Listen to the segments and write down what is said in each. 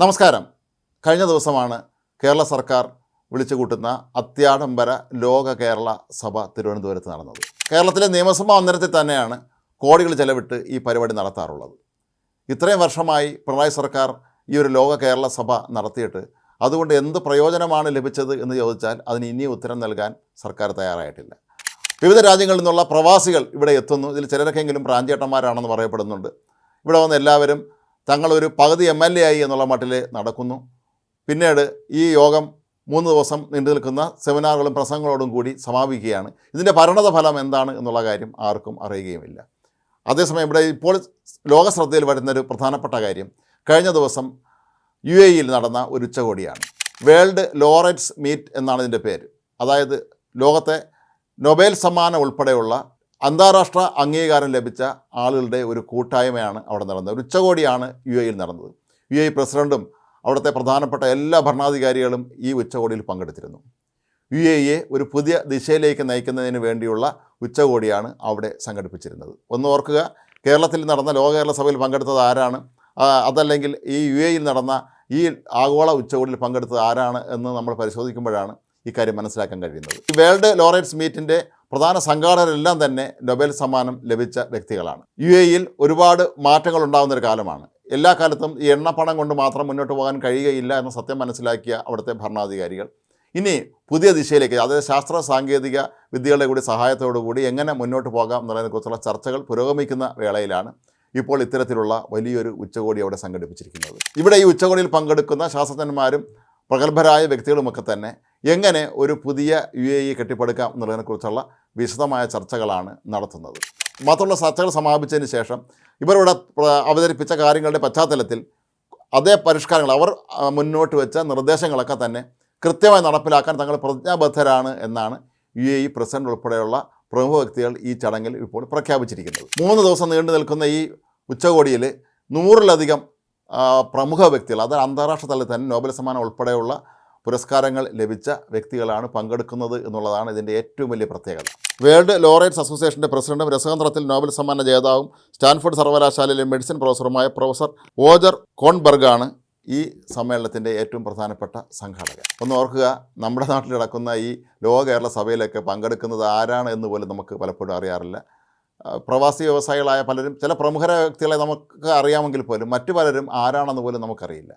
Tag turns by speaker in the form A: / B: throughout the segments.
A: നമസ്കാരം. കഴിഞ്ഞ ദിവസമാണ് കേരള സർക്കാർ വിളിച്ചു കൂട്ടുന്ന അത്യാഡംബര ലോക കേരള സഭ തിരുവനന്തപുരത്ത് നടന്നത്. കേരളത്തിലെ നിയമസഭാ അന്തരത്തിൽ തന്നെയാണ് കോടികൾ ചെലവിട്ട് ഈ പരിപാടി നടത്താറുള്ളത്. ഇത്രയും വർഷമായി പിണറായി സർക്കാർ ഈ ഒരു ലോക കേരള സഭ നടത്തിയിട്ട് അതുകൊണ്ട് എന്ത് പ്രയോജനമാണ് ലഭിച്ചത് എന്ന് ചോദിച്ചാൽ അതിന് ഇനിയും ഉത്തരം നൽകാൻ സർക്കാർ തയ്യാറായിട്ടില്ല. വിവിധ രാജ്യങ്ങളിൽ നിന്നുള്ള പ്രവാസികൾ ഇവിടെ എത്തുന്നു. ഇതിൽ ചിലരൊക്കെങ്കിലും പ്രാഞ്ചേട്ടന്മാരാണെന്ന് പറയപ്പെടുന്നുണ്ട്. ഇവിടെ വന്ന് എല്ലാവരും തങ്ങളൊരു പകുതി എം എൽ എ ആയി എന്നുള്ള മട്ടിൽ നടക്കുന്നു. പിന്നീട് ഈ യോഗം മൂന്ന് ദിവസം നീണ്ടു നിൽക്കുന്ന സെമിനാറുകളും പ്രസംഗങ്ങളോടും കൂടി സമാപിക്കുകയാണ്. ഇതിന്റെ പരിണത ഫലം എന്താണ് എന്നുള്ള കാര്യം ആർക്കും അറിയുകയുമില്ല. അതേസമയം ഇവിടെ ഇപ്പോൾ ലോക ശ്രദ്ധയിൽ വരുന്നൊരു പ്രധാനപ്പെട്ട കാര്യം കഴിഞ്ഞ ദിവസം യു എയിൽ നടന്ന ഒരു ഉച്ചകോടിയാണ്. വേൾഡ് ലോററ്റ്സ് മീറ്റ് എന്നാണ് ഇതിന്റെ പേര്. അതായത് ലോകത്തെ നൊബേൽ സമ്മാനം ഉൾപ്പെടെയുള്ള അന്താരാഷ്ട്ര അംഗീകാരം ലഭിച്ച ആളുകളുടെ ഒരു കൂട്ടായ്മയാണ് അവിടെ നടന്നത്. ഒരു ഉച്ചകോടിയാണ് യു എയിൽ നടന്നത്. യു എ പ്രസിഡന്റും അവിടുത്തെ പ്രധാനപ്പെട്ട എല്ലാ ഭരണാധികാരികളും ഈ ഉച്ചകോടിയിൽ പങ്കെടുത്തിരുന്നു. യു എ ഇയെ ഒരു പുതിയ ദിശയിലേക്ക് നയിക്കുന്നതിന് വേണ്ടിയുള്ള ഉച്ചകോടിയാണ് അവിടെ സംഘടിപ്പിച്ചിരുന്നത്. ഒന്ന് ഓർക്കുക കേരളത്തിൽ നടന്ന ലോക കേരള സഭയിൽ പങ്കെടുത്തത് ആരാണ്? അതല്ലെങ്കിൽ ഈ യു എയിൽ നടന്ന ഈ ആഗോള ഉച്ചകോടിയിൽ പങ്കെടുത്തത് ആരാണ് എന്ന് നമ്മൾ പരിശോധിക്കുമ്പോഴാണ് ഇക്കാര്യം മനസ്സിലാക്കാൻ കഴിയുന്നത്. വേൾഡ് ലോറേറ്റ്സ് മീറ്റിന്റെ പ്രധാന സംഘാടകരെല്ലാം തന്നെ നൊബേൽ സമ്മാനം ലഭിച്ച വ്യക്തികളാണ്. യു എയിൽ ഒരുപാട് മാറ്റങ്ങൾ ഉണ്ടാകുന്ന ഒരു കാലമാണ്. എല്ലാ കാലത്തും ഈ എണ്ണപ്പണം കൊണ്ട് മാത്രം മുന്നോട്ട് പോകാൻ കഴിയുകയില്ല എന്ന സത്യം മനസ്സിലാക്കിയ അവിടുത്തെ ഭരണാധികാരികൾ. ഇനി പുതിയ ദിശയിലേക്ക് അതായത് ശാസ്ത്ര സാങ്കേതിക വിദ്യകളുടെ കൂടി സഹായത്തോടുകൂടി എങ്ങനെ മുന്നോട്ട് പോകാം എന്നുള്ളതിനെക്കുറിച്ചുള്ള ചർച്ചകൾ പുരോഗമിക്കുന്ന വേളയിലാണ് ഇപ്പോൾ ഇത്തരത്തിലുള്ള വലിയൊരു ഉച്ചകോടി അവിടെ സംഘടിപ്പിച്ചിരിക്കുന്നത്. ഇവിടെ ഈ ഉച്ചകോടിയിൽ പങ്കെടുക്കുന്ന ശാസ്ത്രജ്ഞന്മാരും പ്രഗത്ഭരായ വ്യക്തികളുമൊക്കെ തന്നെ എങ്ങനെ ഒരു പുതിയ യു എ ഇ കെട്ടിപ്പടുക്കാം എന്നുള്ളതിനെക്കുറിച്ചുള്ള വിശദമായ ചർച്ചകളാണ് നടത്തുന്നത്. മാത്രമുള്ള ചർച്ചകൾ സമാപിച്ചതിന് ശേഷം ഇവരിവിടെ അവതരിപ്പിച്ച കാര്യങ്ങളുടെ പശ്ചാത്തലത്തിൽ അതേ പരിഷ്കാരങ്ങൾ അവർ മുന്നോട്ട് വെച്ച നിർദ്ദേശങ്ങളൊക്കെ തന്നെ കൃത്യമായി നടപ്പിലാക്കാൻ തങ്ങൾ പ്രതിജ്ഞാബദ്ധരാണ് എന്നാണ് യു എ ഇ പ്രസിഡന്റ് ഉൾപ്പെടെയുള്ള പ്രമുഖ വ്യക്തികൾ ഈ ചടങ്ങിൽ ഇപ്പോൾ പ്രഖ്യാപിച്ചിരിക്കുന്നത്. മൂന്ന് ദിവസം നീണ്ടു നിൽക്കുന്ന ഈ ഉച്ചകോടിയിൽ നൂറിലധികം പ്രമുഖ വ്യക്തികൾ അതായത് അന്താരാഷ്ട്ര തലത്തിൽ തന്നെ നോബൽ സമ്മാനം ഉൾപ്പെടെയുള്ള പുരസ്കാരങ്ങൾ ലഭിച്ച വ്യക്തികളാണ് പങ്കെടുക്കുന്നത് എന്നുള്ളതാണ് ഇതിന്റെ ഏറ്റവും വലിയ പ്രത്യേകത. വേൾഡ് ലോറേറ്റ്സ് അസോസിയേഷന്റെ പ്രസിഡന്റും രസതന്ത്രത്തിൽ നോബൽ സമ്മാന ജേതാവും സ്റ്റാൻഫോർഡ് സർവകലാശാലയിലെ മെഡിസിൻ പ്രൊഫസറുമായ പ്രൊഫസർ ഓജർ കോൺബർഗാണ് ഈ സമ്മേളനത്തിന്റെ ഏറ്റവും പ്രധാനപ്പെട്ട സംഘാടകൻ. ഒന്ന് ഓർക്കുക നമ്മുടെ നാട്ടിൽ നടക്കുന്ന ഈ ലോക കേരള സഭയിലൊക്കെ പങ്കെടുക്കുന്നത് ആരാണ് എന്ന് പോലും നമുക്ക് പലപ്പോഴും അറിയാറില്ല. പ്രവാസി വ്യവസായികളായ പലരും ചില പ്രമുഖ വ്യക്തികളെ നമുക്ക് അറിയാമെങ്കിൽ പോലും മറ്റു പലരും ആരാണെന്ന് പോലും നമുക്കറിയില്ല.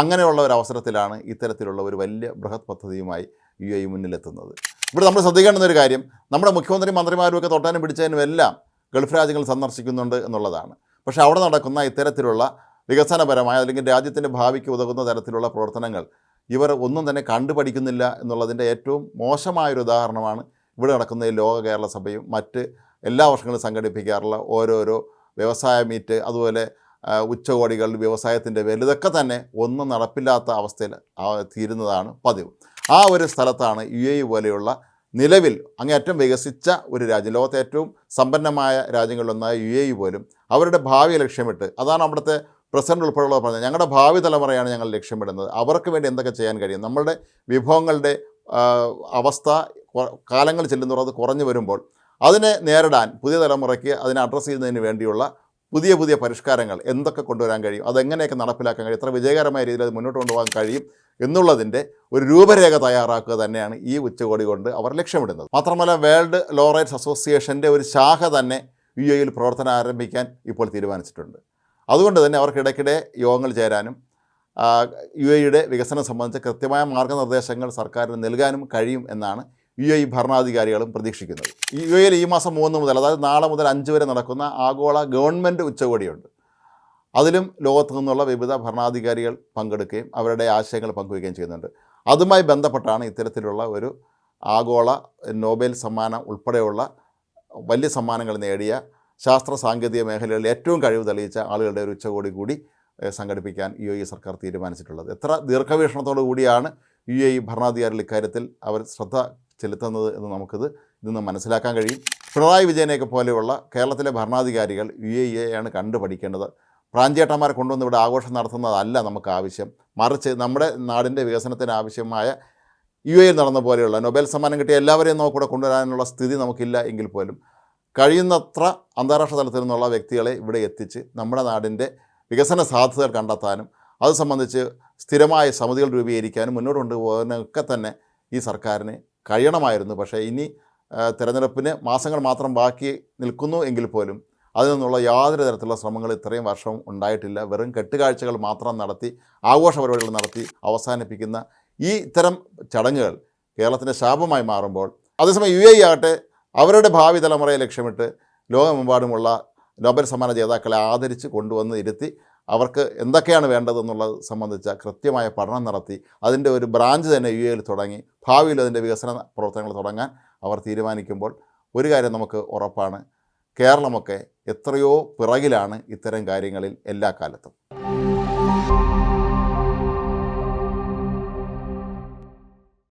A: അങ്ങനെയുള്ള ഒരു അവസരത്തിലാണ് ഇത്തരത്തിലുള്ള ഒരു വലിയ ബൃഹത് പദ്ധതിയുമായി യു എ മുന്നിലെത്തുന്നത്. ഇവിടെ നമ്മൾ ശ്രദ്ധിക്കേണ്ടുന്ന ഒരു കാര്യം നമ്മുടെ മുഖ്യമന്ത്രി മന്ത്രിമാരും ഒക്കെ തൊട്ടാനും പിടിച്ചതിനും എല്ലാം ഗൾഫ് രാജ്യങ്ങൾ സന്ദർശിക്കുന്നുണ്ട് എന്നുള്ളതാണ്. പക്ഷേ അവിടെ നടക്കുന്ന ഇത്തരത്തിലുള്ള വികസനപരമായ അല്ലെങ്കിൽ രാജ്യത്തിന്റെ ഭാവിക്ക് ഉതകുന്ന തരത്തിലുള്ള പ്രവർത്തനങ്ങൾ ഇവർ ഒന്നും തന്നെ കണ്ടുപഠിക്കുന്നില്ല എന്നുള്ളതിന്റെ ഏറ്റവും മോശമായൊരു ഉദാഹരണമാണ് ഇവിടെ നടക്കുന്ന ഈ ലോക കേരള സഭയും മറ്റ് എല്ലാ വർഷങ്ങളും സംഘടിപ്പിക്കാറുള്ള ഓരോരോ വ്യവസായ മീറ്റ് അതുപോലെ ഉച്ചകോടികൾ വ്യവസായത്തിന്റെ പേരിൽ ഇതൊക്കെ തന്നെ ഒന്നും നടപ്പില്ലാത്ത അവസ്ഥയിൽ തീരുന്നതാണ് പതിവ്. ആ ഒരു സ്ഥലത്താണ് യു എ പോലെയുള്ള നിലവിൽ അങ്ങേയറ്റം വികസിച്ച ഒരു രാജ്യം. ലോകത്തെ ഏറ്റവും സമ്പന്നമായ രാജ്യങ്ങളിലൊന്നായ യു എ പോലും അവരുടെ ഭാവി ലക്ഷ്യമിട്ട് അതാണ് അവിടുത്തെ പ്രസിഡന്റ് ഉൾപ്പെടെയുള്ള പറഞ്ഞത്. ഞങ്ങളുടെ ഭാവി തലമുറയാണ് ഞങ്ങൾ ലക്ഷ്യമിടുന്നത്. അവർക്ക് വേണ്ടി എന്തൊക്കെ ചെയ്യാൻ കഴിയും? നമ്മളുടെ വിഭവങ്ങളുടെ അവസ്ഥ കാലങ്ങൾ ചെല്ലുന്നവർ അത് കുറഞ്ഞു വരുമ്പോൾ അതിനെ നേരിടാൻ പുതിയ തലമുറയ്ക്ക് അതിനെ അഡ്രസ്സ് ചെയ്യുന്നതിന് വേണ്ടിയുള്ള പുതിയ പുതിയ പരിഷ്കാരങ്ങൾ എന്തൊക്കെ കൊണ്ടുവരാൻ കഴിയും അതെങ്ങനെയൊക്കെ നടപ്പിലാക്കാൻ കഴിയും എത്ര വിജയകരമായ രീതിയിൽ അത് മുന്നോട്ട് കൊണ്ടുപോകാൻ കഴിയും എന്നുള്ളതിന്റെ ഒരു രൂപരേഖ തയ്യാറാക്കുക തന്നെയാണ് ഈ ഉച്ചകോടി കൊണ്ട് അവർ ലക്ഷ്യമിടുന്നത്. മാത്രമല്ല വേൾഡ് ലോറേറ്റ്സ് അസോസിയേഷന്റെ ഒരു ശാഖ തന്നെ യു എയിൽ പ്രവർത്തനം ആരംഭിക്കാൻ ഇപ്പോൾ തീരുമാനിച്ചിട്ടുണ്ട്. അതുകൊണ്ട് തന്നെ അവർക്കിടയ്ക്കിടെ യോഗങ്ങൾ ചേരാനും യു എയുടെ വികസനം സംബന്ധിച്ച് കൃത്യമായ മാർഗനിർദ്ദേശങ്ങൾ സർക്കാരിന് നൽകാനും കഴിയും എന്നാണ് യു എ ഭരണാധികാരികളും പ്രതീക്ഷിക്കുന്നത്. യു എയിൽ ഈ മാസം മൂന്ന് മുതൽ അതായത് നാളെ മുതൽ അഞ്ച് വരെ നടക്കുന്ന ആഗോള ഗവൺമെന്റ് ഉച്ചകോടിയുണ്ട്. അതിലും ലോകത്തു നിന്നുള്ള വിവിധ ഭരണാധികാരികൾ പങ്കെടുക്കുകയും അവരുടെ ആശയങ്ങൾ പങ്കുവയ്ക്കുകയും ചെയ്യുന്നുണ്ട്. അതുമായി ബന്ധപ്പെട്ടാണ് ഇത്തരത്തിലുള്ള ഒരു ആഗോള നോബൽ സമ്മാനം ഉൾപ്പെടെയുള്ള വലിയ സമ്മാനങ്ങൾ നേടിയ ശാസ്ത്ര സാങ്കേതിക മേഖലകളിൽ ഏറ്റവും കഴിവ് തെളിയിച്ച ആളുകളുടെ ഒരു ഉച്ചകോടി കൂടി സംഘടിപ്പിക്കാൻ യു എ സർക്കാർ തീരുമാനിച്ചിട്ടുള്ളത്. എത്ര ദീർഘവീക്ഷണത്തോടു കൂടിയാണ് യു എ ഭരണാധികാരികൾ ഇക്കാര്യത്തിൽ അവർ ശ്രദ്ധ ചെലുത്തുന്നത് എന്ന് നമുക്കിത് ഇന്ന് മനസ്സിലാക്കാൻ കഴിയും. പിണറായി വിജയനെയൊക്കെ പോലെയുള്ള കേരളത്തിലെ ഭരണാധികാരികൾ യു എ ഇയെയാണ് കണ്ടു പഠിക്കേണ്ടത് പ്രാഞ്ചേട്ടന്മാരെ കൊണ്ടുവന്ന് ഇവിടെ ആഘോഷം നടത്തുന്നതല്ല നമുക്ക് ആവശ്യം. മറിച്ച് നമ്മുടെ നാടിന്റെ വികസനത്തിന് ആവശ്യമായ യു എയിൽ നടന്ന പോലെയുള്ള നൊബേൽ സമ്മാനം കിട്ടിയ എല്ലാവരെയും നമുക്കിവിടെ കൊണ്ടുവരാനുള്ള സ്ഥിതി നമുക്കില്ല എങ്കിൽ പോലും കഴിയുന്നത്ര അന്താരാഷ്ട്ര തലത്തിൽ നിന്നുള്ള വ്യക്തികളെ ഇവിടെ എത്തിച്ച് നമ്മുടെ നാടിന്റെ വികസന സാധ്യതകൾ കണ്ടെത്താനും അത് സംബന്ധിച്ച് സ്ഥിരമായ സമിതികൾ രൂപീകരിക്കാനും മുന്നോട്ട് കൊണ്ടുപോകാനൊക്കെ തന്നെ ഈ സർക്കാരിന് കഴിയണമായിരുന്നു. പക്ഷേ ഇനി തിരഞ്ഞെടുപ്പിന് മാസങ്ങൾ മാത്രം ബാക്കി നിൽക്കുന്നു എങ്കിൽ പോലും അതിൽ നിന്നുള്ള യാതൊരു തരത്തിലുള്ള ശ്രമങ്ങൾ ഇത്രയും വർഷം ഉണ്ടായിട്ടില്ല. വെറും കെട്ടുകാഴ്ചകൾ മാത്രം നടത്തി ആഘോഷ പരിപാടികൾ നടത്തി അവസാനിപ്പിക്കുന്ന ഈ ഇത്തരം ചടങ്ങുകൾ കേരളത്തിന്റെ ശാപമായി മാറുമ്പോൾ അതേസമയം യു എ ആകട്ടെ അവരുടെ ഭാവി തലമുറയെ ലക്ഷ്യമിട്ട് ലോകമെമ്പാടുമുള്ള നോബൽ സമ്മാന ജേതാക്കളെ ആദരിച്ച് കൊണ്ടുവന്ന് ഇരുത്തി അവർക്ക് എന്തൊക്കെയാണ് വേണ്ടതെന്നുള്ളത് സംബന്ധിച്ച കൃത്യമായ പഠനം നടത്തി അതിന്റെ ഒരു ബ്രാഞ്ച് തന്നെ യു എയിൽ തുടങ്ങി ഭാവിയിൽ അതിന്റെ വികസന പ്രവർത്തനങ്ങൾ തുടങ്ങാൻ അവർ തീരുമാനിക്കുമ്പോൾ ഒരു കാര്യം നമുക്ക് ഉറപ്പാണ് കേരളമൊക്കെ എത്രയോ പിറകിലാണ് ഇത്തരം കാര്യങ്ങളിൽ എല്ലാ കാലത്തും.